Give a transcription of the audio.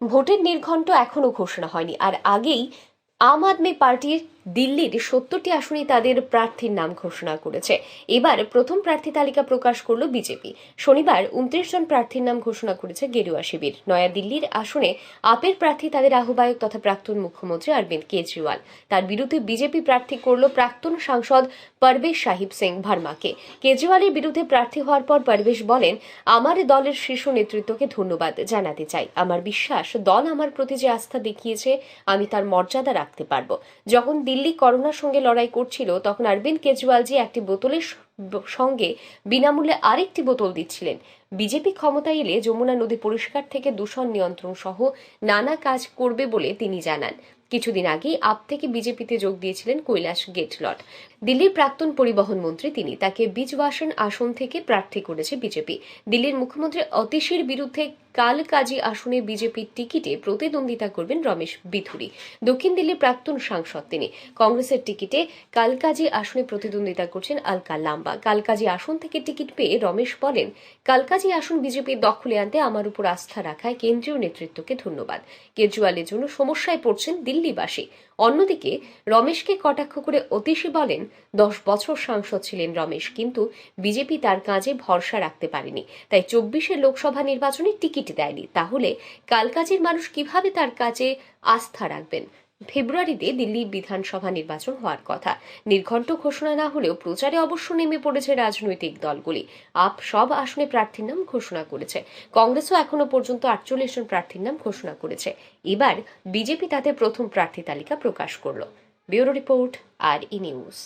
ভোটের নির্ঘণ্ট এখনও ঘোষণা হয়নি। আর আগেই আম আদমি পার্টির দিল্লির সত্তরটি আসনে তাদের প্রার্থীর নাম ঘোষণা করেছে। এবার প্রথম প্রার্থী তালিকা প্রকাশ করল বিজেপি। শনিবার উনত্রিশ জন প্রার্থীর নাম ঘোষণা করেছে গেরুয়া শিবির। নয়াদিল্লির আসনে আপের প্রার্থী তাদের আহ্বায়ক তথা প্রাক্তন মুখ্যমন্ত্রী অরবিন্দ কেজরিওয়াল। তার বিরুদ্ধে বিজেপি প্রার্থী করল প্রাক্তন সাংসদ পরবেশ সাহিব সিং ভার্মাকে। কেজরিওয়ালের বিরুদ্ধে প্রার্থী হওয়ার পর পরবেশ বলেন, আমার দলের শীর্ষ নেতৃত্বকে ধন্যবাদ জানাতে চাই। আমার বিশ্বাস, দল আমার প্রতি যে আস্থা দেখিয়েছে, আমি তার মর্যাদা রাখতে পারব। যখন দিল্লি করোনার সঙ্গে লড়াই করছিল, তখন অরবিন্দ কেজরিওয়ালজি একটি বোতলের সঙ্গে বিনামূল্যে আরেকটি বোতল দিচ্ছিলেন। বিজেপি ক্ষমতায় এলে যমুনা নদী পরিষ্কার থেকে দূষণ নিয়ন্ত্রণ সহ নানা কাজ করবে বলে তিনি জানান। কিছুদিন আগেই আপ থেকে বিজেপিতে যোগ দিয়েছিলেন কৈলাস গেটলট। দিল্লির প্রাক্তন পরিবহন মন্ত্রী তিনি। তাকে বিজবাসন আসন থেকে প্রার্থী করেছে বিজেপি। দিল্লির মুখ্যমন্ত্রী অতীশের বিরুদ্ধে কাল কাজী আসনে বিজেপির টিকিটে প্রতিদ্বন্দ্বিতা করবেন রমেশ বিথুরি দক্ষিণ দিল্লির প্রাক্তন সাংসদ তিনি। কংগ্রেসের টিকিটে কালকাজি আসনে প্রতিদ্বন্দ্বিতা করছেন আলকা লাম্বা। কালকাজি আসন থেকে টিকিট পেয়ে রমেশ বলেন, কালকাজি আসন বিজেপির দখলে আনতে আমার উপর আস্থা রাখায় কেন্দ্রীয় নেতৃত্বকে ধন্যবাদ। কেজরিওয়ালের জন্য সমস্যায় পড়ছেন দিল্লিবাসী। অন্যদিকে রমেশকে কটাক্ষ করে অতীশী বলেন, দশ বছর সাংসদ ছিলেন রমেশ, কিন্তু বিজেপি তার কাজে ভরসা রাখতে পারেনি। তাই চব্বিশের লোকসভা নির্বাচনে টিকিট দেয়নি। তাহলে কালকাজের মানুষ কীভাবে তার কাজে আস্থা রাখবেন? ফেব্রুয়ারিতে দিল্লি বিধানসভা নির্বাচন হওয়ার কথা। নির্ঘণ্ট ঘোষণা না হলেও প্রচারে অবশ্য নেমে পড়েছে রাজনৈতিক দলগুলি। আপ সব আসনে প্রার্থীর নাম ঘোষণা করেছে। কংগ্রেসও এখনও পর্যন্ত আটচল্লিশ জন প্রার্থীর নাম ঘোষণা করেছে। এবার বিজেপি তাতে প্রথম প্রার্থী তালিকা প্রকাশ করল। Bureau report, R E news.